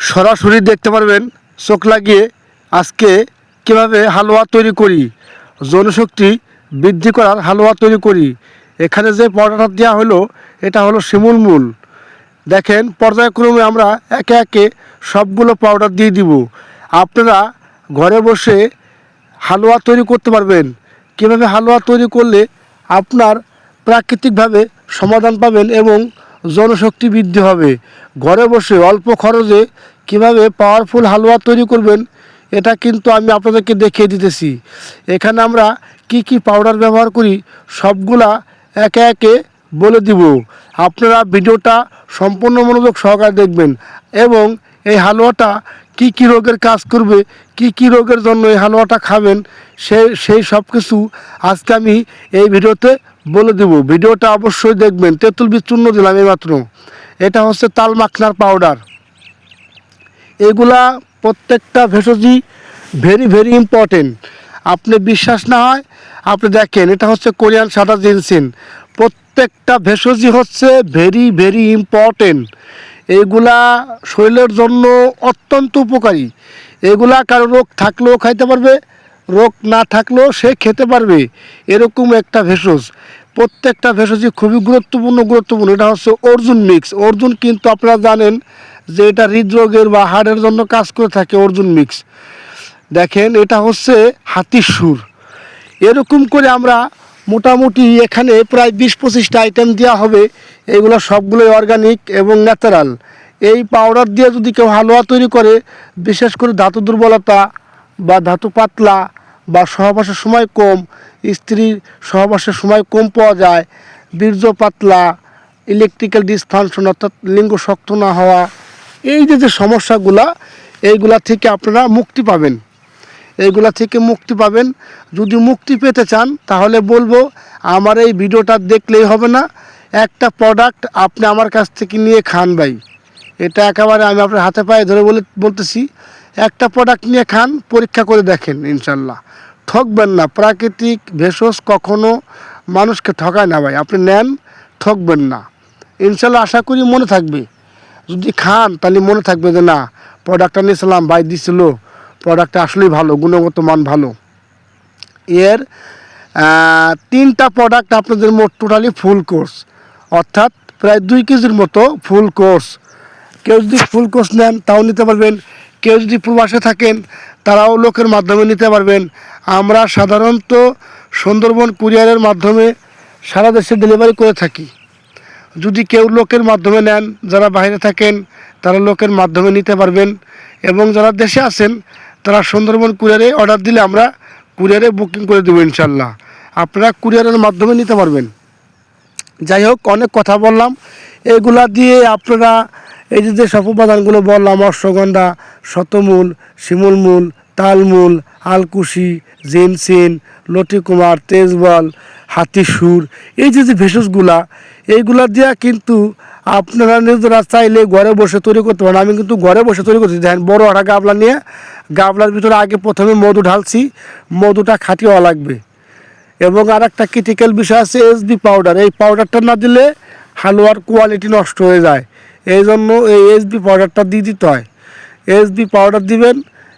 সরাসরি দেখতে পারবেন, চোখ লাগিয়ে আজকে কীভাবে হালুয়া তৈরি করি, জনশক্তি বৃদ্ধি করার হালুয়া তৈরি করি। এখানে যে পরোটাটা দেওয়া হলো, এটা হলো শিমুল মূল। দেখেন, পর্যায়ক্রমে আমরা একে একে সবগুলো পাউডার দিয়ে দিব। আপনারা ঘরে বসে হালুয়া তৈরি করতে পারবেন। কীভাবে হালুয়া তৈরি করলে আপনার প্রাকৃতিকভাবে সমাধান পাবেন এবং জনশক্তি বৃদ্ধি হবে। ঘরে বসে অল্প খরচে কীভাবে পাওয়ারফুল হালুয়া তৈরি করবেন, এটা কিন্তু আমি আপনাদেরকে দেখিয়ে দিতেছি। এখানে আমরা কি কি পাউডার ব্যবহার করি, সবগুলা একে একে বলে দিব। আপনারা ভিডিওটা সম্পূর্ণ মনোযোগ সহকারে দেখবেন এবং এই হালুয়াটা কি কি রোগের কাজ করবে, কি কি রোগের জন্য এই হালুয়াটা খাবেন সেই সেই সব কিছু আজকে আমি এই ভিডিওতে বলে দেব, ভিডিওটা অবশ্যই দেখবেন। তেঁতুল বীজ চূর্ণ দিলাম এইমাত্র। এটা হচ্ছে তাল মাখনার পাউডার এগুলা প্রত্যেকটা ভেষজি ভেরি ভেরি ইম্পর্টেন্ট আপনি বিশ্বাস না হয়, আপনি দেখেন, এটা হচ্ছে কোরিয়ান সাদা জিনসিন। প্রত্যেকটা ভেষজি হচ্ছে ভেরি ভেরি ইম্পর্টেন্ট এইগুলা শরীরের জন্য অত্যন্ত উপকারী। এগুলা কারও রোগ থাকলেও খাইতে পারবে রোগ না থাকলেও সে খেতে পারবে। এরকম একটা ভেষজ। প্রত্যেকটা ভেষজই খুবই গুরুত্বপূর্ণ গুরুত্বপূর্ণ। এটা হচ্ছে অর্জুন মিক্স অর্জুন কিন্তু আপনারা জানেন যে এটা হৃদরোগের বা হাড়ের জন্য কাজ করে থাকে অর্জুন মিক্স দেখেন, এটা হচ্ছে হাতির সুর। এরকম করে আমরা মোটামুটি এখানে প্রায় বিশ পঁচিশটা আইটেম দেওয়া হবে। এগুলো সবগুলোই অর্গানিক এবং ন্যাচারাল এই পাউডার দিয়ে যদি কেউ হালুয়া তৈরি করে, বিশেষ করে ধাতু দুর্বলতা বা ধাতু পাতলা বা সহবাসের সময় কম, স্ত্রীর সহবাসের সময় কম পাওয়া যায়, বীর্য পাতলা ইলেকট্রিক্যাল ডিসফাংশন অর্থাৎ লিঙ্গ শক্ত না হওয়া, এই যে যে সমস্যাগুলা, এইগুলা থেকে আপনারা মুক্তি পাবেন। এইগুলা থেকে মুক্তি পাবেন। যদি মুক্তি পেতে চান, তাহলে বলব, আমার এই ভিডিওটা দেখলেই হবে না। একটা প্রোডাক্ট আপনি আমার কাছ থেকে নিয়ে খান ভাই। এটা একেবারে আমি আপনার হাতে পায়ে ধরে বলে, বলতেছি। একটা প্রোডাক্ট নিয়ে খান, পরীক্ষা করে দেখেন, ইনশাল্লাহ। ঠকবেন না, প্রাকৃতিক ভেষজ কখনো মানুষকে ঠকায় না ভাই, আপনি নেন, ঠকবেন না। ইনশাল্লাহ আশা করি মনে থাকবে। যদি খান, তাহলে মনে থাকবে যে না প্রোডাক্টটা নিয়েছিলাম, ভাই দিছিল প্রোডাক্টটা আসলেই ভালো, গুণগত মান ভালো। এর তিনটা প্রোডাক্ট আপনাদের মোট টোটালি ফুল কোর্স অর্থাৎ প্রায় দুই কেজির মতো ফুল কোর্স কেউ যদি ফুল কোর্স নেন, তাও নিতে পারবেন। কেউ যদি প্রবাসে থাকেন, তারাও লোকের মাধ্যমে নিতে পারবেন। আমরা সাধারণত সুন্দরবন কুরিয়ারের মাধ্যমে সারা দেশে ডেলিভারি করে থাকি। যদি কেউ লোকের মাধ্যমে নেন, যারা বাইরে থাকেন, তারা লোকের মাধ্যমে নিতে পারবেন এবং যারা দেশে আছেন, তারা সুন্দরবন কুরিয়ারে অর্ডার দিলে আমরা কুরিয়ারে বুকিং করে দেবো ইনশাল্লাহ আপনারা কুরিয়ারের মাধ্যমে নিতে পারবেন। যাই হোক, অনেক কথা বললাম। এগুলা দিয়ে আপনারা এই যে সব উপাদানগুলো বললাম, অশ্বগন্ধা, শতমূল, শিমুলমূল, তালমূল, আলকুশি, জিনসিন লটিকুমার তেজবল, হাতিসুর, এই যে যে ভেষজগুলা, এইগুলা দিয়া কিন্তু আপনারা নিজেরা চাইলে ঘরে বসে তৈরি করতে পারেন। আমি কিন্তু ঘরে বসে তৈরি করছি। দেখেন, বড় একটা গাবলা নিয়ে, গাবলার ভিতরে আগে প্রথমে মধু ঢালছি, মধুটা খাঁটি হওয়া লাগবে। এবং আর একটা ক্রিটিক্যাল বিষয় আছে এসবি পাউডার এই পাউডারটা না দিলে হালুয়ার কোয়ালিটি নষ্ট হয়ে যায়। এই জন্য এই এসবি পাউডারটা দিয়ে দিতে হয়। এসবি পাউডার দিবেন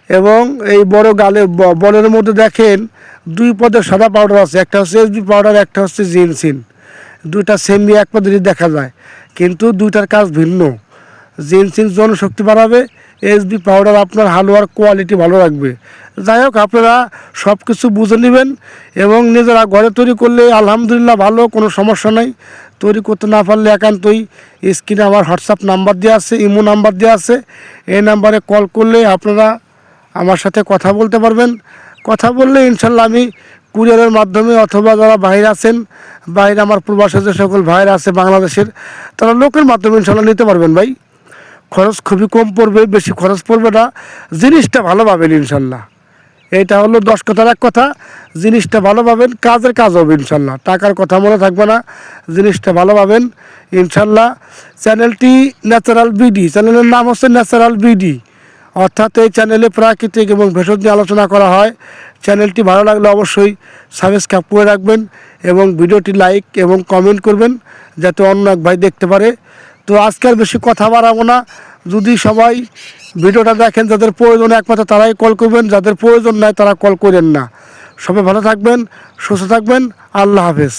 এবং এই বড় গালে বলের মধ্যে দেখেন দুই পদের সাদা পাউডার আছে, একটা হচ্ছে এসবি পাউডার একটা হচ্ছে জিনসিন। দুইটা সেমি এক পদ্ধতি দেখা যায়, কিন্তু দুইটার কাজ ভিন্ন। জিনসিন জনশক্তি বাড়াবে এসবি পাউডার আপনার হালুয়ার কোয়ালিটি ভালো রাখবে। যাই হোক, আপনারা সব কিছু বুঝে নেবেন এবং নিজেরা ঘরে তৈরি করলে আলহামদুলিল্লাহ ভালো, কোনো সমস্যা নাই। তৈরি করতে না পারলে একান্তই স্ক্রিনে আমার হোয়াটসঅ্যাপ নাম্বার দেওয়া আছে, ইমো নাম্বার দেওয়া আছে। এই নাম্বারে কল করলে আপনারা আমার সাথে কথা বলতে পারবেন। কথা বললে ইনশাল্লাহ আমি কুরিয়ারের মাধ্যমে অথবা যারা বাইরে আছেন, বাইরে আমার প্রবাসে যে সকল ভাইরা আছে বাংলাদেশের, তারা লোকের মাধ্যমে ইনশাল্লাহ নিতে পারবেন ভাই। খরচ খুবই কম পড়বে, বেশি খরচ পড়বে না। জিনিসটা ভালো পাবেন ইনশাল্লাহ এইটা হলো দশ কথার এক কথা। জিনিসটা ভালো পাবেন, কাজের কাজ হবে ইনশাল্লাহ। টাকার কথা মনে থাকবে না, জিনিসটা ভালো পাবেন ইনশাল্লাহ। চ্যানেলটি ন্যাচারাল বিডি, চ্যানেলের নাম হচ্ছে ন্যাচারাল বিডি। অর্থাৎ এই চ্যানেলে প্রাকৃতিক এবং ভেষজ নিয়ে আলোচনা করা হয়। চ্যানেলটি ভালো লাগলে অবশ্যই সাবস্ক্রাইব করে রাখবেন এবং ভিডিওটি লাইক এবং কমেন্ট করবেন, যাতে অন্য এক ভাই দেখতে পারে। তো আজকে আর বেশি কথা বাড়াবো না। যদি সবাই ভিডিওটা দেখেন, যাদের প্রয়োজন, একমাত্র তারাই কল করবেন। যাদের প্রয়োজন নাই, তারা কল করেন না। সবাই ভালো থাকবেন, সুস্থ থাকবেন। আল্লাহ হাফেজ।